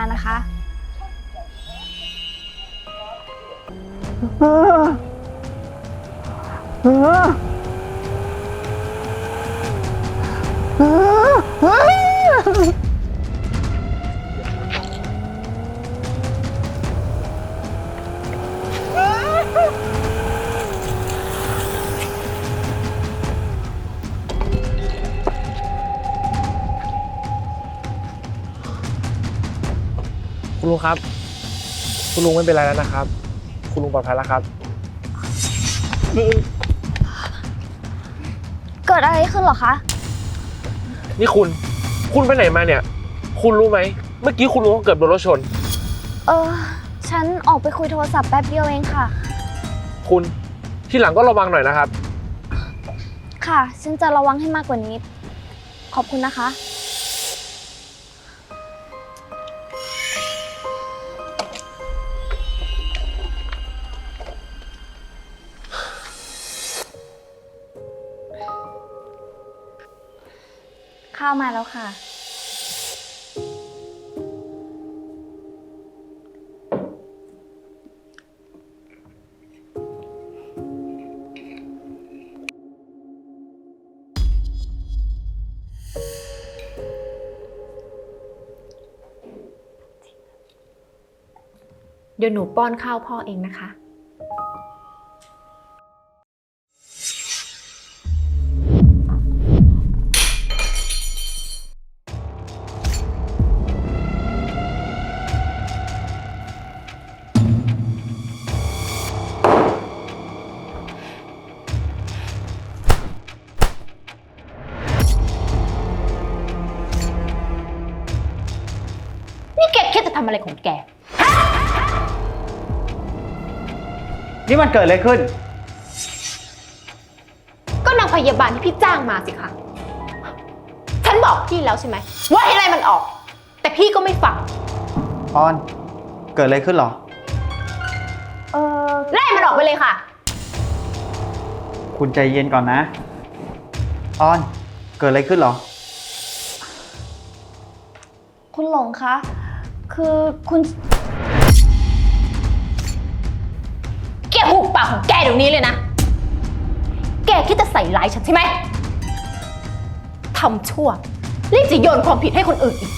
านะคะคุ ครับ คุณลุงไม่เป็นไรแล้วนะครับ คุณลุงปลอดภัยแล้วครับ เกิดอะไรขึ้นเหรอคะ นี่คุณ คุณไปไหนมาเนี่ย คุณรู้ไหม เมื่อกี้คุณลุงก็เกิดโดนรถชน เออ ฉันออกไปคุยโทรศัพท์แป๊บเดียวเองค่ะ คุณที่หลังก็ระวังหน่อยนะครับ ค่ะ ฉันจะระวังให้มากกว่านี้ ขอบคุณนะคะาวมาแล้วค่ะ เดี๋ยวหนูป้อนข้าวพ่อเองนะคะ นี่มันเกิดอะไรขึ้น ก็นางพยาบาลที่พี่จ้างมาสิคะ ฉันบอกพี่แล้วใช่ไหมว่าให้ไล่มันออก แต่พี่ก็ไม่ฟัง ออน เกิดอะไรขึ้นเหรอ เออไล่มันออกไปเลยค่ะ คุณใจเย็นก่อนนะ ออน เกิดอะไรขึ้นเหรอ คุณหลงคะ คือคุณากของแกเดี๋ยวนี้เลยนะ แกคิดจะใส่ร้ายฉันใช่ไหมทำชั่วรีบจะโยนความผิดให้คนอื่นอีก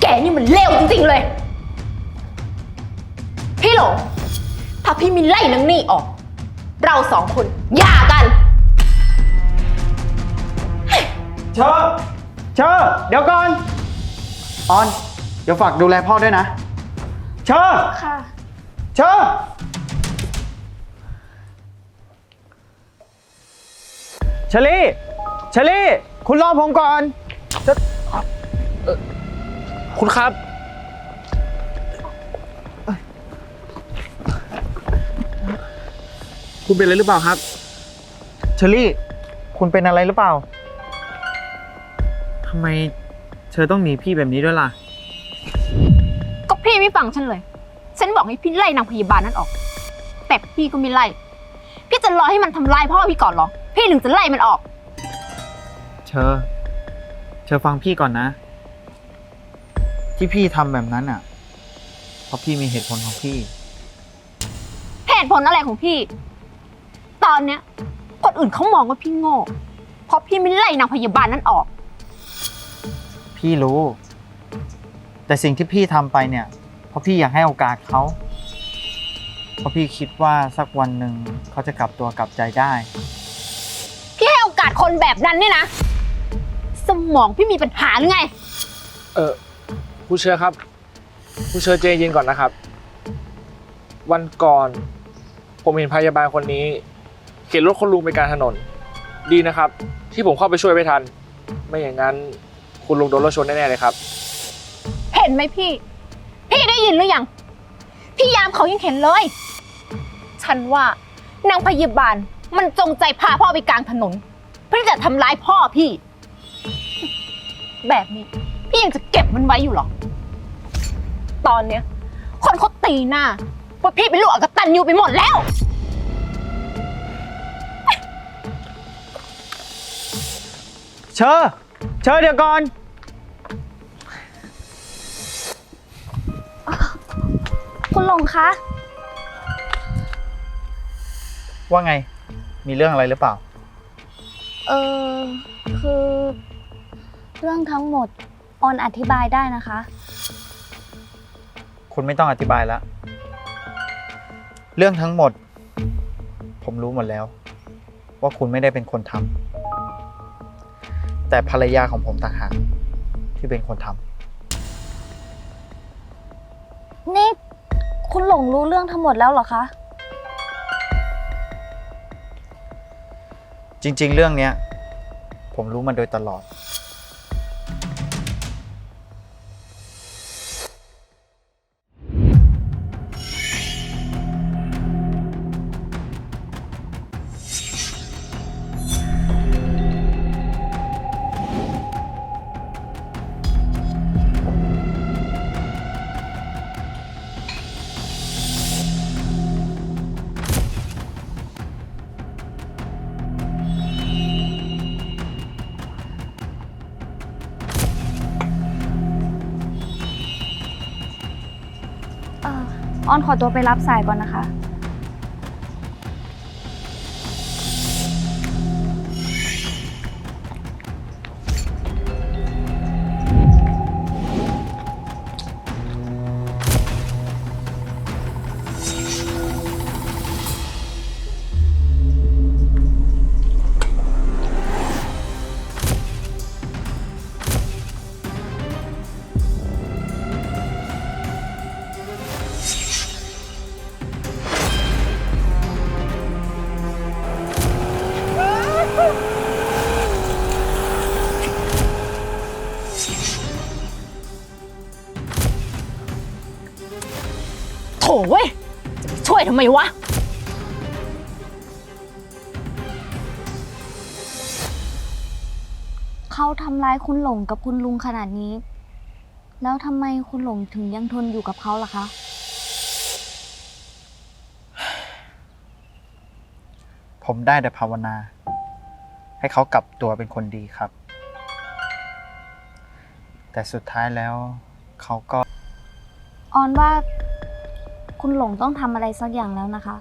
แกนี่มันเลวจริงๆเลย พี่หลงถ้าพี่ไมีไล่นางนี่ออก เราสองคนหย่ากัน เชอร์เชอร์เดี๋ยวก่อน ออน เดี๋ยวฝากดูแลพ่อด้วยนะ เชอร์ค่ะ เชอร์ ชอรี่เชอรี่คุณรอผมก่อนคุณครับ คุณเป็นอะไรหรือเปล่าครับ เชอรี่ คุณเป็นอะไรหรือเปล่า ทำไมเธอต้องหนีพี่แบบนี้ด้วยล่ะ ก็พี่ไม่ฟังฉันเลย ฉันบอกให้พี่ไล่นางพยาบาลนั้นออก แต่พี่ก็ไม่ไล่ พี่จะรอให้มันทำลายพ่อพี่ก่อนเหรอ พี่ถึงจะไล่มันออก เชอเชอฟังพี่ก่อนนะ ที่พี่ทำแบบนั้นอะ เพราะพี่มีเหตุผลของพี่ เหตุผลอะไรของพี่ ตอนเนี้ยคนอื่นเขามองว่าพี่โง่ เพราะพี่ไม่ไล่นางพยาบาลนั้นออก พี่รู้ แต่สิ่งที่พี่ทำไปเนี่ย เพราะพี่อยากให้โอกาสเขาเพราะพี่คิดว่าสักวันหนึ่งเขาจะกลับตัวกลับใจได้พี่ให้โอกาส คนแบบนั้นเนี่ยนะ สมองพี่มีปัญหาหรือไง เออผู้เชื่อครับ ผู้เชื่อใจเย็นก่อนนะครับ วันก่อน ผมเห็นพยาบาลคนนี้ เข็นรถคนลุงไปกลารถนน ดีนะครับ ที่ผมเข้าไปช่วยไม่ทัน ไม่อย่างนั้น คุณลุงโดนรถชนแน่ๆเลยครับ เห็นไหมพี่ พี่ได้ยินหรือยัง พี่ยามเขายังเห็นเลย ฉันว่านางพยาบาลมันจงใจพาพ่อไปกลางถนนเพื่อจะทำร้ายพ่อพี่ แบบนี้ พี่ยังจะเก็บมันไว้อยู่เหรอ ตอนเนี้ย คนเขาตีหน้าว่าพี่เป็นลูกอกตันยูไปหมดแล้ว เชอเชอเดี๋ยวก่อน คุณหลงคะ ว่าไง มีเรื่องอะไรหรือเปล่า เออคือ เรื่องทั้งหมดออนอธิบายได้นะคะ คุณไม่ต้องอธิบายแล้วเรื่องทั้งหมด ผมรู้หมดแล้ว ว่าคุณไม่ได้เป็นคนทำแต่ภรรยาของผมต่างหากที่เป็นคนทำนี่คุณหลงรู้เรื่องทั้งหมดแล้วเหรอคะ จริง ๆ เรื่องเนี้ยผมรู้มาโดยตลอด อ้อนขอตัวไปรับสายก่อนนะคะำไมวะ เขาทำร้ายคุณหลงกับคุณลุงขนาดนี้ แล้วทำไมคุณหลงถึงยังทนอยู่กับเขาล่ะคะ ผมได้แต่ภาวนา ให้เขากลับตัวเป็นคนดีครับ แต่สุดท้ายแล้วเขาก็ ออนว่า คุณหลงต้องทำอะไรสักอย่างแล้วนะคะ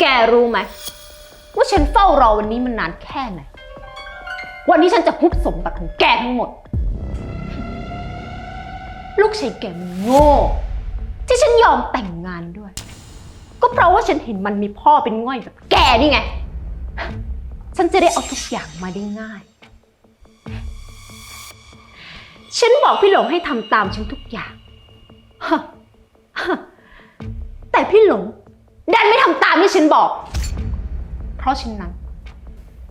แกรู้ไหมว่าฉันเฝ้ารอวันนี้มันนานแค่ไหน วันนี้ฉันจะฮุบสมบัติของแกทั้งหมด ลูกชายแกมันโง่ ที่ฉันยอมแต่งงานด้วย ก็เพราะว่าฉันเห็นมันมีพ่อเป็นง่อยแบบแกนี่ไง ฉันจะได้เอาทุกอย่างมาได้ง่าย ฉันบอกพี่หลงให้ทำตามฉันทุกอย่างฮะฮะแต่พี่หลง ดันไม่ทำตามที่ฉันบอก เพราะฉะนั้น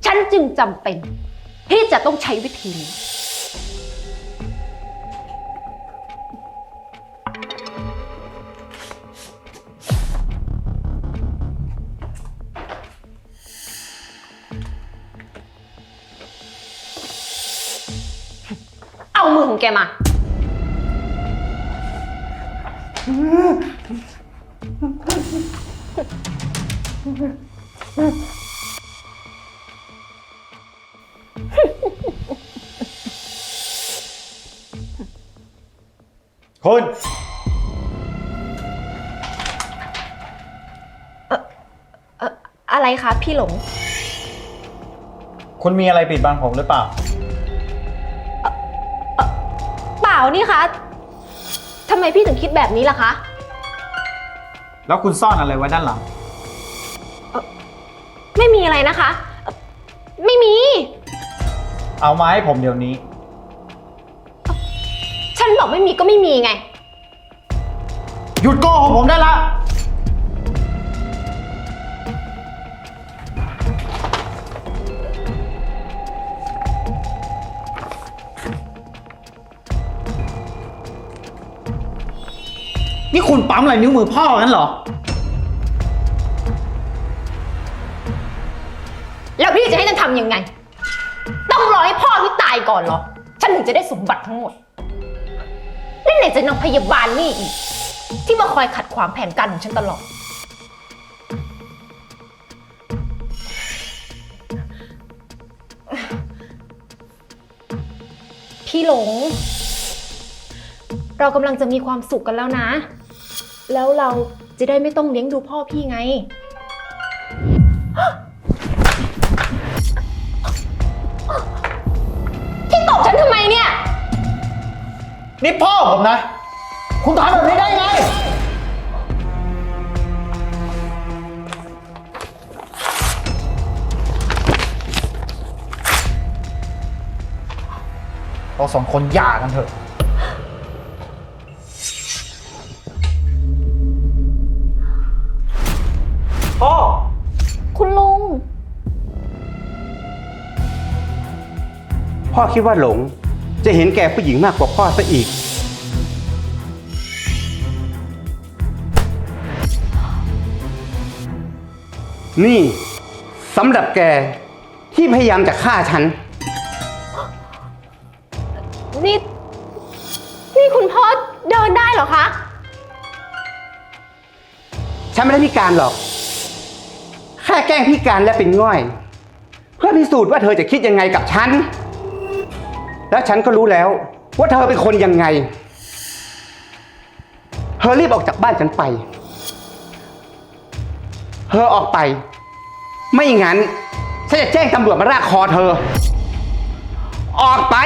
ฉันจึงจำเป็น ที่จะต้องใช้วิธีนี้ แกมา คุณ อะไรคะพี่หลง คุณมีอะไรปิดบังผมหรือเปล่า เปล่านี่คะทำไมพี่ถึงคิดแบบนี้ล่ะคะ แล้วคุณซ่อนอะไรไว้ด้านหลัง ไม่มีอะไรนะคะเอ่อไม่มี เอามาให้ผมเดี๋ยวนี้ ฉันบอกไม่มีก็ไม่มีไง หยุดโกหกผมได้ละ นี่คุณปั๊มอะไรนิ้วมือพ่อกันเหรอ แล้วพี่จะให้ฉันทำยังไง ต้องรอให้พ่อพี่ตายก่อนเหรอ ฉันถึงจะได้สมบัติทั้งหมดนี่ไหนจะนางพยาบาลนี่อีก ที่มาคอยขัดขวางแผนการของฉันตลอด พี่หลง เรากำลังจะมีความสุขกันแล้วนะ แล้วเราจะได้ไม่ต้องเลี้ยงดูพ่อพี่ไง พี่ตบฉันทำไมเนี่ย นี่พ่อผมนะ คุณทำแบบนี้ได้ไง เราสองคนหย่ากันเถอะ คิดว่าหลง จะเห็นแก่ผู้หญิงมากกว่าพ่อซะอีก นี่สำหรับแกที่พยายามจะฆ่าฉัน นี่ นี่คุณพ่อเดินได้เหรอคะ ฉันไม่ได้พิการหรอก แค่แกล้งพิการและเป็นง่อย เพื่อพิสูจน์ว่าเธอจะคิดยังไงกับฉัน และฉันก็รู้แล้ว ว่าเธอเป็นคนยังไง เธอรีบออกจากบ้านฉันไป เธอออกไป ไม่งั้น ฉันจะแจ้งตำรวจมารากคอเธอ ออกไป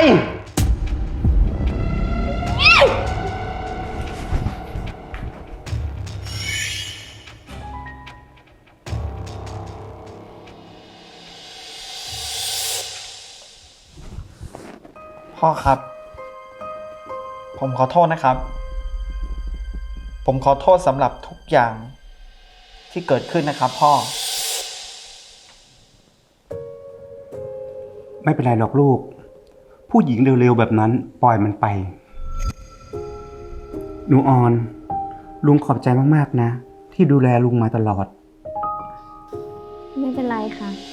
พ่อครับ ผมขอโทษนะครับ ผมขอโทษสำหรับทุกอย่างที่เกิดขึ้นนะครับ พ่อ ไม่เป็นไรหรอกลูก ผู้หญิงเร็วๆแบบนั้นปล่อยมันไปหนูออน ลุงขอบใจมากๆนะ ที่ดูแลลุงมาตลอด ไม่เป็นไรค่ะ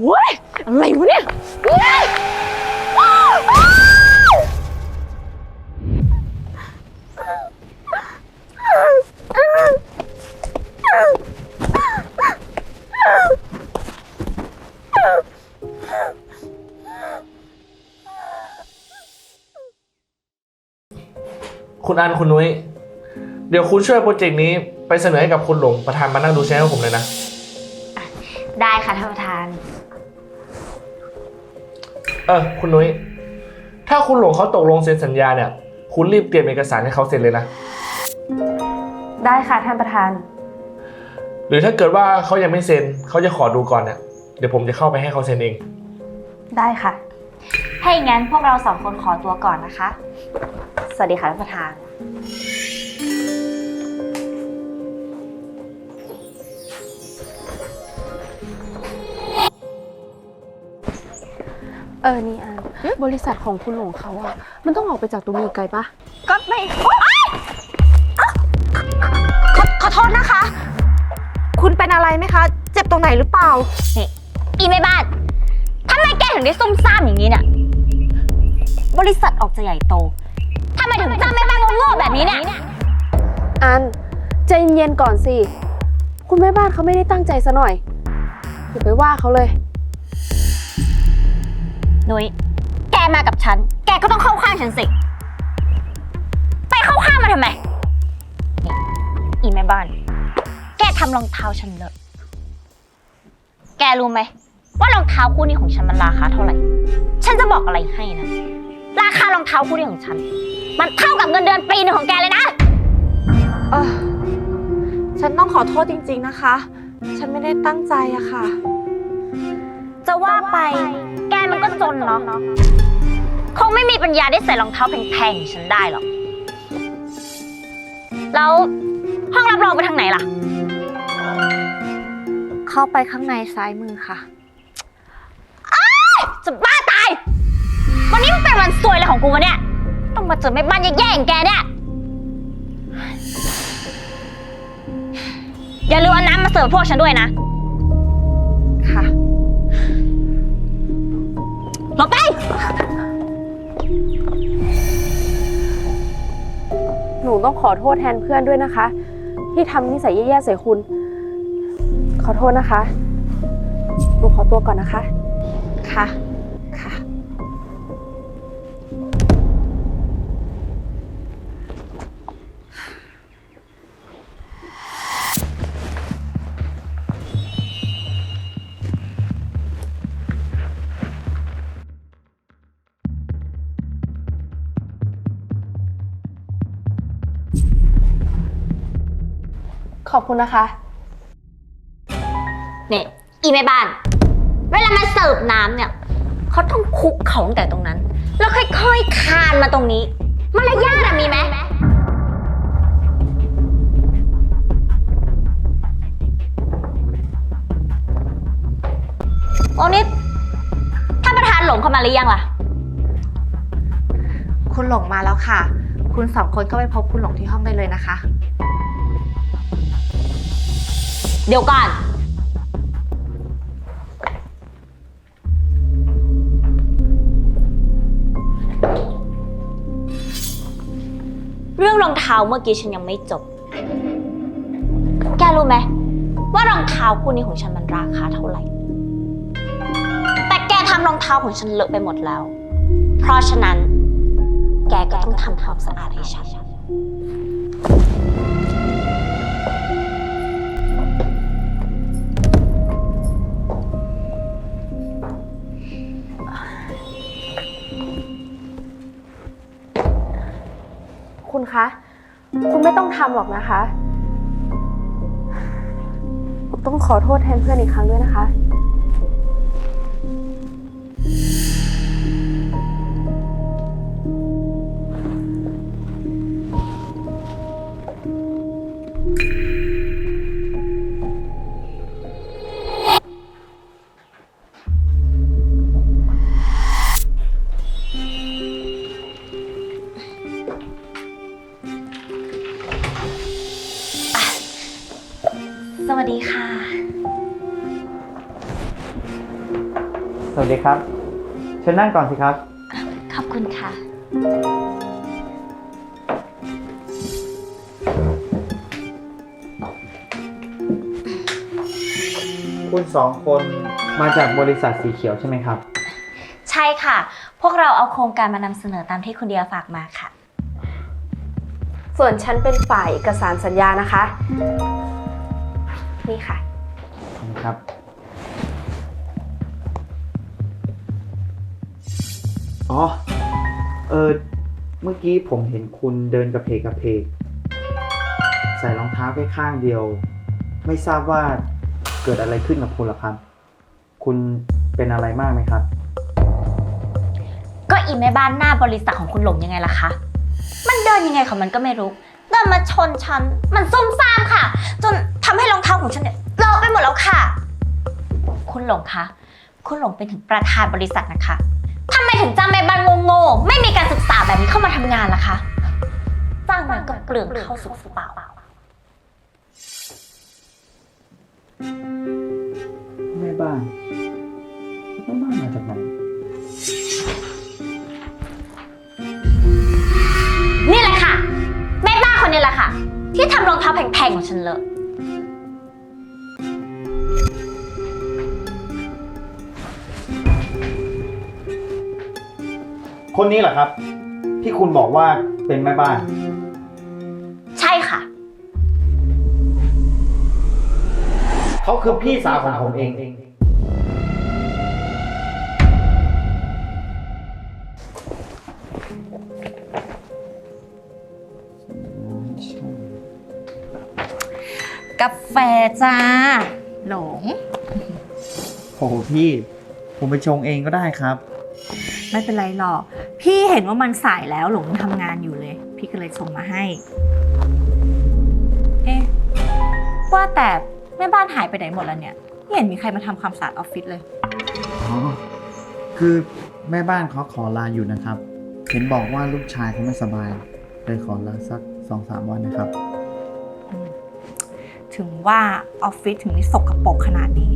เว้ยอะไรวะเนี่ยเว้ยคุณอันคุณนุ้ย เดี๋ยวคุณช่วยโปรเจกต์นี้ไปเสนอให้กับคุณหลงประธานมานั่งดูแชร์ให้ผมเลยนะ ออคุณนุ้ย ถ้าคุณหลงเขาตกลงเซ็นสัญญาเนี่ย คุณรีบเตรียมเอกสารให้เขาเซ็นเลยนะ ได้ค่ะท่านประธาน หรือถ้าเกิดว่าเขายังไม่เซ็นเขาจะขอดูก่อนเนี่ยเดี๋ยวผมจะเข้าไปให้เขาเซ็นเอง ได้ค่ะ ถ้าอย่างนั้นพวกเราสองคนขอตัวก่อนนะคะ สวัสดีค่ะท่านประธาน เออ นี่อันบริษัทของคุณหลงเขาอะมันต้องออกไปจากตรงนี้ไกลปะก็ไม่ขอขอโทษนะคะ คุณเป็นอะไรไหมคะ เจ็บตรงไหนหรือเปล่า นี่อีแม่บ้านทำไมแกถึงได้ซุ่มซ่ามอย่างนี้เนี่ยบริษัทออกจะใหญ่โตทำไมถึงจ้างแม่บ้านโง่ๆแบบนี้เนี่ยอันใจเย็นๆก่อนสิ คุณแม่บ้านเขาไม่ได้ตั้งใจซะหน่อยอย่าไปว่าเขาเลย นุ้ยแกมากับฉัน แกก็ต้องเข้าข้างฉันสิ ไปเข้าข้างมาทำไมนี่อีแม่บ้าน แกทำรองเท้าฉันเลอะ แกรู้ไหม ว่ารองเท้าคู่นี้ของฉันมันราคาเท่าไหร่ ฉันจะบอกอะไรให้นะ ราคารองเท้าคู่นี้ของฉัน มันเท่ากับเงินเดือนปีหนึ่งของแกเลยนะ เออฉันต้องขอโทษจริง ๆนะคะ ฉันไม่ได้ตั้งใจอะค่ะ จะว่าไป แกมันก็จนเนาะคงไม่มีปัญญาได้ใส่รองเท้าแพงๆอย่างฉันได้หรอก แล้วห้องรับรองไปทางไหนล่ะ เข้าไปข้างในซ้ายมือค่ะ จะบ้าตาย วันนี้มันเป็นวันสวยเลยของกูวะเนี่ย ต้องมาเจอแม่บ้านแย่ๆอย่างแกเนี่ย อย่าลืมเอาน้ำมาเสิร์ฟพวกฉันด้วยนะ ค่ะ ต้องขอโทษแทนเพื่อนด้วยนะคะ ที่ทำนิสัยแย่ๆใส่คุณ ขอโทษนะคะ หนูขอตัวก่อนนะคะ ค่ะ คุณนะคะ เนี่ยอีแม่บ้าน เวลามาเสิร์ฟน้ำเนี่ย เขาต้องคลุกเขาตั้งแต่ตรงนั้น แล้วค่อยๆคานมาตรงนี้ มารยาทอะมีไหมโอ้นี่ท่านประธานหลงเข้ามาหรือยังล่ะ คุณหลงมาแล้วค่ะ คุณสองคนก็ไปพบคุณหลงที่ห้องได้เลยนะคะ เดี๋ยวก่อน เรื่องรองเท้าเมื่อกี้ฉันยังไม่จบ แกรู้ไหมว่ารองเท้าคู่นี้ของฉันมันราคาเท่าไหร่ แต่แกทำรองเท้าของฉันเลอะไปหมดแล้ว เพราะฉะนั้น แกก็ต้องทำความสะอาดให้ฉัน ไม่ต้องทำหรอกนะคะ ผมต้องขอโทษแทนเพื่อนอีกครั้งด้วยนะคะ วัสดีค่ะ สวัสดีครับ เชิญนั่งก่อนสิครับ ขอบคุณค่ะ คุณสองคนมาจากบริษัทสีเขียวใช่ไหมครับ ใช่ค่ะ พวกเราเอาโครงการมานำเสนอตามที่คุณเดียฝากมาค่ะ ส่วนฉันเป็นฝ่ายเอกสารสัญญานะคะ นี่ค่ะครับ อ๋อ เออ เมื่อกี้ผมเห็นคุณเดินกระเพกกระเพก ใส่รองเท้าแค่ข้างเดียว ไม่ทราบว่าเกิดอะไรขึ้นกับคุณหรอครับ คุณเป็นอะไรมากไหมครับ ก็อีแม่บ้านหน้าบริษัทของคุณหลงยังไงล่ะคะ มันเดินยังไงของมันก็ไม่รู้ เดินมาชนฉัน มันซุ่มซ่ามค่ะ จนทำให้รองเท้าของฉันเนี่ยเลอะไปหมดแล้วค่ะ คุณหลงคะ คุณหลงเป็นถึงประธานบริษัทนะคะทำไมถึงจ้างแม่บ้านโง่ๆไม่มีการศึกษาแบบนี้เข้ามาทำงานล่ะคะจ้างมาก็เปลืองเข้าสุกเปล่าแม่บ้านแม่บ้านมาจากไหน นี่แหละค่ะ แม่บ้านคนนี้แหละค่ะ ที่ทำรองเท้าแพงๆของฉันเลอะ คนนี้เหรอครับ ที่คุณบอกว่าเป็นแม่บ้าน ใช่ค่ะ เขาคือพี่สาวของผมเอง กาแฟจ้า หลงโอ้โหพี่ ผมไปชงเองก็ได้ครับ ไม่เป็นไรหรอก พี่เห็นว่ามันสายแล้วหลงทำงานอยู่เลย พี่ก็เลยส่งมาให้ เอ๊ะว่าแต่แม่บ้านหายไปไหนหมดแล้วเนี่ยไม่เห็นมีใครมาทำความสะอาดออฟฟิศเลย อ๋อ คือแม่บ้านเขาขอลาอยู่นะครับ เห็นบอกว่าลูกชายเขาไม่สบายเลยขอลาสักสองสามวันนะครับ ถึงว่าออฟฟิศถึงได้สกรปรกขนาดนี้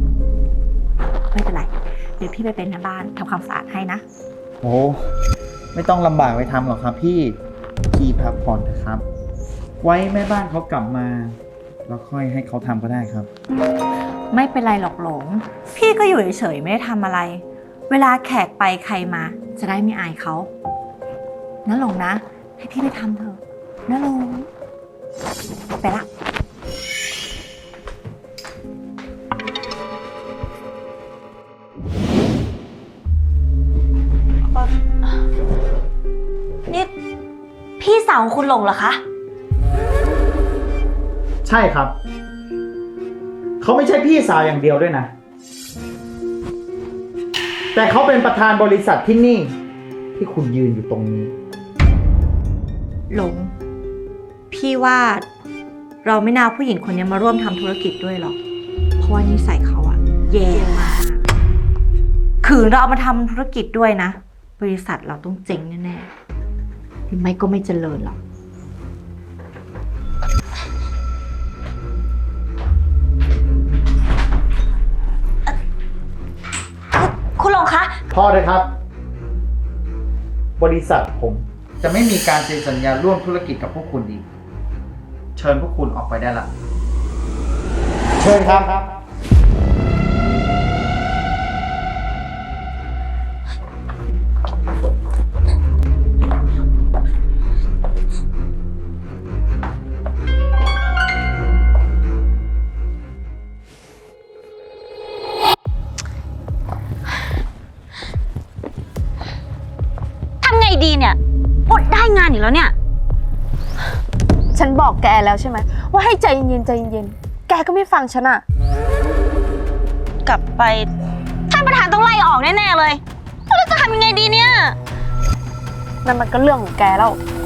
ไม่เป็นไร เดี๋ยวพี่ไปเป็นแม่บ้านทำความสะอาดให้นะ โอ้ ไม่ต้องลำบากไปทำหรอกครับพี่พี่พักผ่อนเถอะครับ ไว้แม่บ้านเขากลับมา แล้วค่อยให้เขาทำก็ได้ครับ ไม่เป็นไรหรอกหลง พี่ก็อยู่เฉยๆไม่ได้ทำอะไร เวลาแขกไปใครมา จะได้ไม่อายเขานะหลงนะ ให้พี่ไปทำเถอะนะหลงไปละ พี่สาวของคุณหลงเหรอคะ ใช่ครับ เขาไม่ใช่พี่สาวอย่างเดียวด้วยนะ แต่เขาเป็นประธานบริษัทที่นี่ ที่คุณยืนอยู่ตรงนี้ หลง พี่ว่าเราไม่น่าเอาผู้หญิงคนนี้มาร่วมทำธุรกิจด้วยหรอก เพราะว่านิสัยเขาอะแย่มากคือเราเอามาทำธุรกิจด้วยนะ บริษัทเราต้องเจ๊งแน่ๆ หรือไม่ก็ไม่เจริญหรอกคุณหลงคะพอเลยครับ บริษัทผมจะไม่มีการเซ็นสัญญาร่วมธุรกิจกับพวกคุณอีก เชิญพวกคุณออกไปได้ละ เชิญครับ อีกแล้วเนี่ย ฉันบอกแกแล้วใช่ไหมว่าให้ใจเย็นๆใจเย็นๆแกก็ไม่ฟังฉันอะกลับไปท่านประธานต้องไล่ออกแน่ๆเลยแล้วเราจะทำยังไงดีเนี่ย นั่นมันก็เรื่องของแกแล้วโ